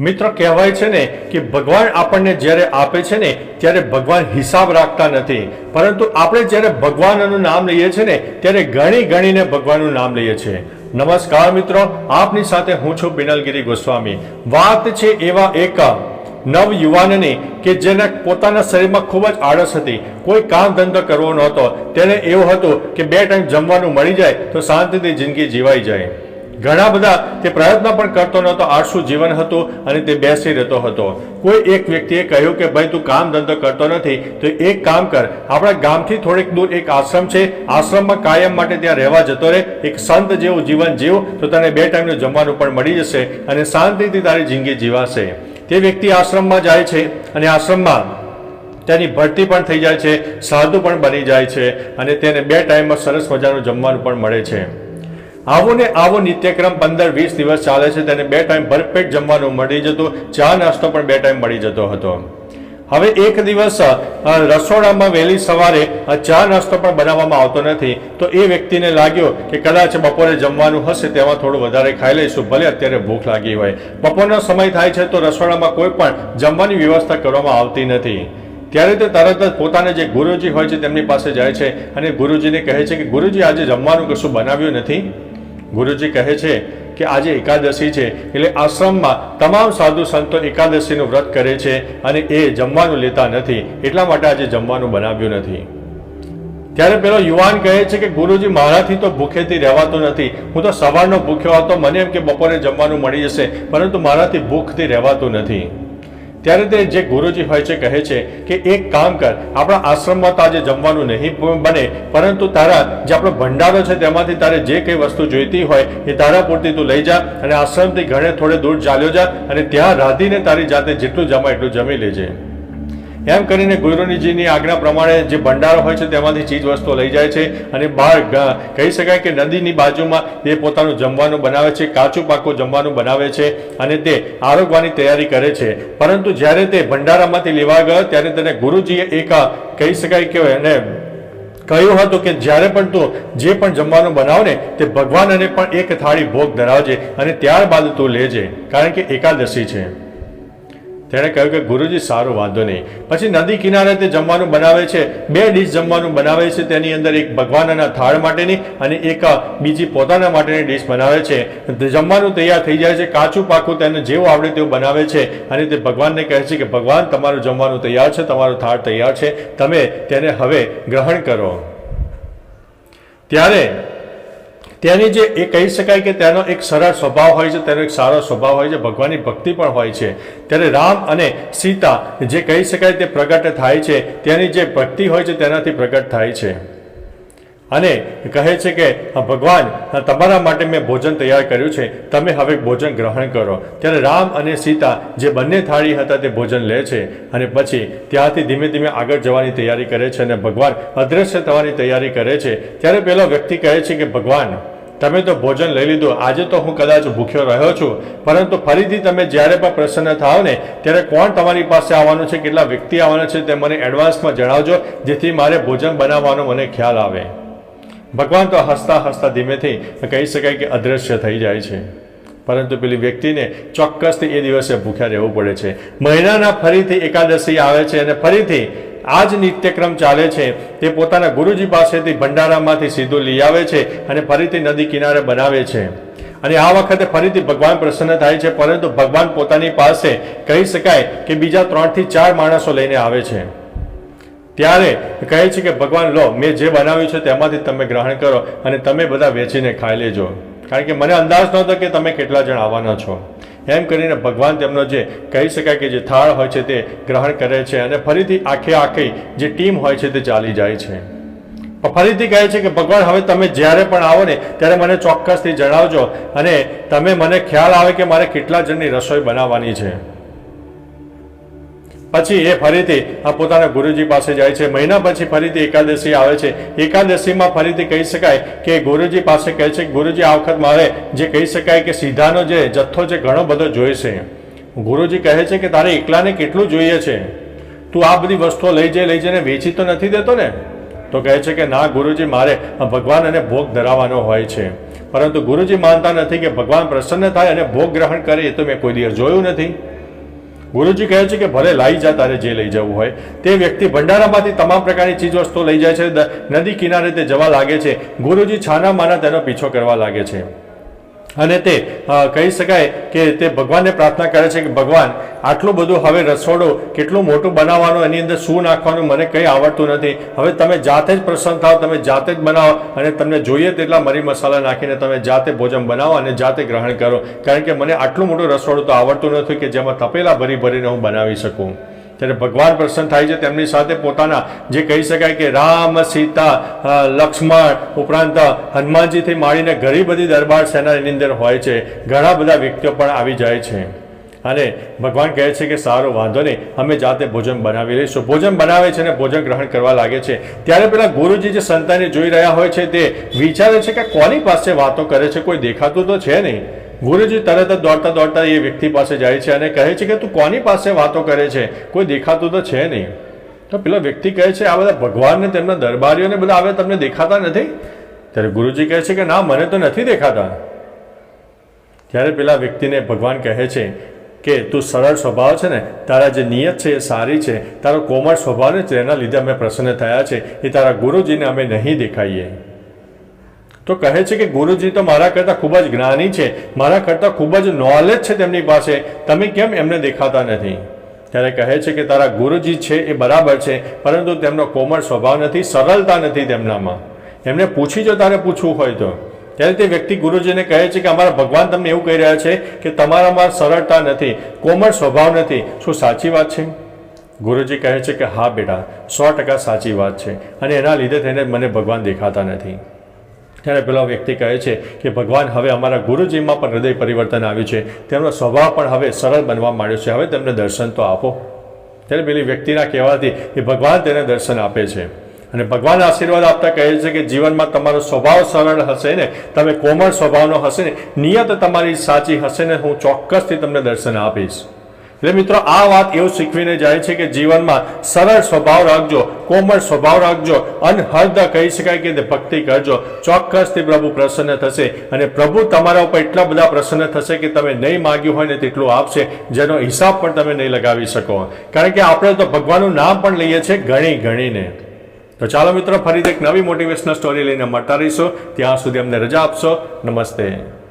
મિત્ર કહેવાય છે ને કે ભગવાન આપણને જ્યારે આપે છે ને, ત્યારે ભગવાન હિસાબ રાખતા નથી. પરંતુ આપણે જ્યારે ભગવાનનું નામ લઈએ છીએ ને, ત્યારે ગણી ગણીને ભગવાનનું નામ લઈએ છીએ. નમસ્કાર મિત્રો, આપની સાથે હું છું બિનલગીરી ગોસ્વામી. વાત છે એવા એક નવ યુવાનની કે જેને પોતાના શરીરમાં ખૂબ જ આળસ હતી. કોઈ કામ ધંધો કરવો નહોતો. તેને એવું હતું કે બે ટાઈમ જમવાનું મળી જાય તો શાંતિથી જિંદગી જીવાઈ જાય. ઘણા બધા તે પ્રયત્ન પણ કરતો નહોતો, આળસુ જીવન હતું અને તે બેસી રહેતો હતો. કોઈ એક વ્યક્તિએ કહ્યું કે, ભાઈ, તું કામ ધંધો કરતો નથી, તો એક કામ કર. આપણા ગામથી થોડીક દૂર એક આશ્રમ છે. આશ્રમમાં કાયમ માટે ત્યાં રહેવા જતો રહે. એક સંત જેવું જીવન જીવ, તો તને બે ટાઈમનું જમવાનું પણ મળી જશે અને શાંતિથી તારી જિંદગી જીવાશે. તે વ્યક્તિ આશ્રમમાં જાય છે અને આશ્રમમાં તેની ભરતી પણ થઈ જાય છે, સાધુ પણ બની જાય છે અને તેને બે ટાઈમમાં સરસ મજાનું જમવાનું પણ મળે છે. આવો ને આવો નિત્યક્રમ પંદર વીસ દિવસ ચાલે છે, તેને બે ટાઈમ ભરપેટ જમવાનું મળી જતું, ચા નાસ્તો પણ બે ટાઈમ મળી જતો હતો. હવે એક દિવસ રસોડામાં વહેલી સવારે ચા નાસ્તો પણ બનાવવામાં આવતો નથી, તો એ વ્યક્તિને લાગ્યો કે કદાચ બપોરે જમવાનું હશે, તેમાં થોડું વધારે ખાઈ લઈશું, ભલે અત્યારે ભૂખ લાગી હોય. બપોરનો સમય થાય છે, તો રસોડામાં કોઈ પણ જમવાની વ્યવસ્થા કરવામાં આવતી નથી. ત્યારે તે તરત જ પોતાના જે ગુરુજી હોય છે, તેમની પાસે જાય છે, અને ગુરુજીને કહે છે કે, ગુરુજી, આજે જમવાનું કશું બનાવ્યું નથી? ગુરુજી કહે છે કે આજે એકાદશી છે, એટલે આશ્રમમાં તમામ સાધુ સંતો એકાદશીનું વ્રત કરે છે અને એ જમવાનું લેતા નથી. એટલા માટે આજે જમવાનું બનાવ્યું નથી. ત્યારે પેલો યુવાન કહે છે કે ગુરુજી, મારાથી તો ભૂખેથી રહેવાતું નથી. હું તો સવારનો ભૂખ્યો હતો, મને એમ કે બપોરે જમવાનું મળી જશે, પરંતુ મારાથી ભૂખથી રહેવાતું નથી. ત્યારે તે જે ગુરુજી હોય છે, કહે છે કે એક કામ કર, આપણા આશ્રમમાં તો આજે જમવાનું નહીં બને, પરંતુ તારા જે આપણો ભંડારો છે તેમાંથી તારે જે કંઈ વસ્તુ જોઈતી હોય એ તારા પૂરતી તું લઈ જા અને આશ્રમથી ઘણે થોડે દૂર ચાલ્યો જા અને ત્યાં રાધીને તારી જાતે જેટલું જમાય એટલું જમી લેજે. એમ કરીને ગુરુજીની આજ્ઞા પ્રમાણે જે ભંડારો હોય છે તેમાંથી ચીજ વસ્તુઓ લઈ જાય છે અને બહાર કહી શકાય કે નદીની બાજુમાં તે પોતાનું જમવાનું બનાવે છે, કાચું પાકું જમવાનું બનાવે છે અને તે આરોગવાની તૈયારી કરે છે. પરંતુ જ્યારે તે ભંડારામાંથી લેવા ગયો, ત્યારે તેને ગુરુજીએ એક કહી શકાય કે એને કહ્યું હતું કે જ્યારે પણ તું જે પણ જમવાનું બનાવ ને તે ભગવાનને પણ એક થાળી ભોગ ધરાવજે અને ત્યારબાદ તું લેજે, કારણ કે એકાદશી છે. તેણે કહ્યું કે ગુરુજી, સારું, વાંધો નહીં. પછી નદી કિનારે તે જમવાનું બનાવે છે. બે ડીશ જમવાનું બનાવે છે. તેની અંદર એક ભગવાનના થાળ માટેની અને એક બીજી પોતાના માટેની ડીશ બનાવે છે. જમવાનું તૈયાર થઈ જાય છે. કાચું પાકું તેને જેવું આવડે તેવું બનાવે છે અને તે ભગવાનને કહે છે કે, ભગવાન, તમારું જમવાનું તૈયાર છે, તમારો થાળ તૈયાર છે. તમે તેને હવે ગ્રહણ કરો. ત્યારે તેની જે એ કહી શકાય કે તેનો એક સરળ સ્વભાવ હોય છે તેનો એક સારો સ્વભાવ હોય છે, ભગવાનની ભક્તિ પણ હોય છે. ત્યારે રામ અને સીતા જે કહી શકાય તે પ્રગટ થાય છે તેની જે ભક્તિ હોય છે, તેનાથી પ્રગટ થાય છે. અને કહે છે કે ભગવાન તમારા માટે મેં ભોજન તૈયાર કર્યું છે. તમે હવે ભોજન ગ્રહણ કરો. ત્યારે રામ અને સીતા જે બંને થાળી હતા તે ભોજન લે છે અને પછી ત્યાંથી ધીમે ધીમે આગળ જવાની તૈયારી કરે છે અને ભગવાન અદ્રશ્ય થવાની તૈયારી કરે છે. ત્યારે પેલો વ્યક્તિ કહે છે કે, ભગવાન, તમે તો ભોજન લઈ લીધું. આજે તો હું કદાચ ભૂખ્યો રહ્યો છું. પરંતુ ફરીથી તમે જ્યારે પણ પ્રસન્ન થાવ ને, ત્યારે કોણ તમારી પાસે આવવાનું છે? કેટલા વ્યક્તિ આવવાના છે તે મને એડવાન્સમાં જણાવજો, જેથી મારે ભોજન બનાવવાનો મને ખ્યાલ આવે. ભગવાન તો હસતા હસતા ધીમેથી કહી શકાય કે અદ્રશ્ય થઈ જાય છે. પરંતુ પેલી વ્યક્તિને ચોક્કસથી એ દિવસે ભૂખ્યા રહેવું પડે છે. મહિનાના ફરીથી એકાદશી આવે છે અને ફરીથી આ જ નિત્યક્રમ ચાલે છે. તે પોતાના ગુરુજી પાસેથી ભંડારામાંથી સીધું લઈ આવે છે અને ફરીથી નદી કિનારે બનાવે છે. અને આ વખતે ફરીથી ભગવાન પ્રસન્ન થાય છે, પરંતુ ભગવાન પોતાની પાસે કહી શકાય કે બીજા ત્રણથી ચાર માણસો લઈને આવે છે. ત્યારે કહે છે કે, ભગવાન, લો, મેં જે બનાવ્યું છે તેમાંથી તમે ગ્રહણ કરો અને તમે બધા વેચીને ખાઈ લેજો. કારણ કે મને અંદાજ નહોતો કે તમે કેટલા જણ આવવાના છો. એમ કરીને ભગવાન તેમનો જે કહી શકાય કે જે થાળ હોય છે તે ગ્રહણ કરે છે અને ફરીથી આખે આખી જે ટીમ હોય છે તે ચાલી જાય છે. ફરીથી કહે છે કે, ભગવાન, હવે તમે જ્યારે પણ આવો ને, ત્યારે મને ચોક્કસથી જણાવજો અને તમે મને ખ્યાલ આવે કે મારે કેટલા જણની રસોઈ બનાવવાની છે. પછી એ ફરીથી પોતાના ગુરુજી પાસે જાય છે. મહિના પછી ફરીથી એકાદશી આવે છે. એકાદશીમાં ફરીથી કહી શકાય કે ગુરુજી પાસે કહે છે ગુરુજી, આ વખત મારે જે કહી શકાય કે સીધાનો જે જથ્થો છે ઘણો બધો જોઈએ છે. ગુરુજી કહે છે કે તારે એકલાને કેટલું જોઈએ છે? તું આ બધી વસ્તુઓ લઈ જઈ, લઈ જઈને વેચી તો નથી દેતો ને? તો કહે છે કે ના ગુરુજી, મારે ભગવાન અને ભોગ ધરાવવાનો હોય છે. પરંતુ ગુરુજી માનતા નથી કે ભગવાન પ્રસન્ન થાય અને ભોગ ગ્રહણ કરે એ તો મેં કોઈ દિવસ જોયું નથી. ગુરુજી કહે છે કે ભલે લાવી જા, તારે જે લઈ જવું હોય. તે વ્યક્તિ ભંડારામાંથી તમામ પ્રકારની ચીજ વસ્તુઓ લઈ જાય છે. નદી કિનારે તે જવા લાગે છે. ગુરુજી છાના માના તેનો પીછો કરવા લાગે છે. અને તે કહી શકાય કે તે ભગવાનને પ્રાર્થના કરે છે કે, ભગવાન, આટલું બધું હવે રસોડું, કેટલું મોટું બનાવવાનું, એની અંદર શું નાખવાનું, મને કંઈ આવડતું નથી. હવે તમે જાતે જ પ્રસન્ન થાવ તમે જાતે જ બનાવો અને તમને જોઈએ તેટલા મરી મસાલા નાખીને તમે જાતે ભોજન બનાવો અને જાતે ગ્રહણ કરો. કારણ કે મને આટલું મોટું રસોડું તો આવડતું નથી કે જેમાં તપેલા ભરી ભરીને હું બનાવી શકું. ત્યારે ભગવાન પ્રસન્ન થાય છે. તેમની સાથે પોતાના જે કહી શકાય કે રામ, સીતા લક્ષ્મણ ઉપરાંત હનુમાનજીથી માંડીને ઘણી બધી દરબાર સેના અંદર હોય છે. ઘણા બધા વ્યક્તિઓ પણ આવી જાય છે. અને ભગવાન કહે છે કે સારો વાંધો નહીં, અમે જાતે ભોજન બનાવી લઈશું. ભોજન બનાવે છે અને ભોજન ગ્રહણ કરવા લાગે છે. ત્યારે પેલા ગુરુજી જે સંતાને જોઈ રહ્યા હોય છે તે વિચારે છે કે કોની પાસે વાતો કરે છે? કોઈ દેખાતું તો છે નહીં. ગુરુજી તરત જ દોડતા દોડતા એ વ્યક્તિ પાસે જાય છે અને કહે છે કે તું કોની પાસે વાતો કરે છે? કોઈ દેખાતું તો છે નહીં. તો પેલો વ્યક્તિ કહે છે, આ બધા ભગવાનને, તેમના દરબારીઓને બધા આવે તમને દેખાતા નથી? ત્યારે ગુરુજી કહે છે કે, ના, મને તો નથી દેખાતા. ત્યારે પેલા વ્યક્તિને ભગવાન કહે છે કે, તું સરળ સ્વભાવ છે ને, તારા જે નિયત છે એ સારી છે. તારો કોમળ સ્વભાવ છે એના લીધે અમે પ્રસન્ન થયા છે. એ તારા ગુરુજીને અમે નહીં દેખાઈએ. તો કહે છે કે ગુરુજી, તો મારા કરતાં ખૂબ જ જ્ઞાની છે. મારા કરતાં ખૂબ જ નોલેજ છે તેમની પાસે. તમે કેમ એમને દેખાતા નથી? ત્યારે કહે છે કે તારા ગુરુજી છે એ બરાબર છે, પરંતુ તેમનો કોમળ સ્વભાવ નથી, સરળતા નથી તેમનામાં. એમને પૂછી જો તારે પૂછવું હોય તો. ત્યારે તે વ્યક્તિ ગુરુજીને કહે છે કે અમારા ભગવાન તમને એવું કહી રહ્યા છે કે તમારામાં સરળતા નથી, કોમળ સ્વભાવ નથી. શું સાચી વાત છે? ગુરુજી કહે છે કે હા બેટા, સો ટકા સાચી વાત છે. અને એના લીધે થઈને મને ભગવાન દેખાતા નથી. ત્યારે પેલો વ્યક્તિ કહે છે કે, ભગવાન, હવે અમારા ગુરુજીમાં પણ હૃદય પરિવર્તન આવ્યું છે. તેમનો સ્વભાવ પણ હવે સરળ બનવા માંડ્યો છે. હવે તેમને દર્શન તો આપો. ત્યારે પેલી વ્યક્તિના કહેવાથી એ ભગવાન તેને દર્શન આપે છે. અને ભગવાન આશીર્વાદ આપતા કહે છે કે, જીવનમાં તમારો સ્વભાવ સરળ હશે ને, તમે કોમળ સ્વભાવનો હશે ને, નિયત તમારી સાચી હશે ને, હું ચોક્કસથી તમને દર્શન આપીશ. એટલે મિત્રો, આ વાત એવું શીખવીને જાય છે કે જીવનમાં સરળ સ્વભાવ રાખજો, કોમળ સ્વભાવ રાખજો અનહદ કહી શકાય કે તે ભક્તિ કરજો. ચોક્કસથી પ્રભુ પ્રસન્ન થશે અને પ્રભુ તમારા ઉપર એટલા બધા પ્રસન્ન થશે કે તમે નહીં માગ્યું હોય ને તેટલું આપશે, જેનો હિસાબ પણ તમે નહીં લગાવી શકો. કારણ કે આપણે તો ભગવાનનું નામ પણ લઈએ છીએ ઘણી ગણીને. તો ચાલો મિત્રો, ફરીથી એક નવી મોટિવેશનલ સ્ટોરી લઈને મળતા રહીશું. ત્યાં સુધી અમને રજા આપશો. નમસ્તે.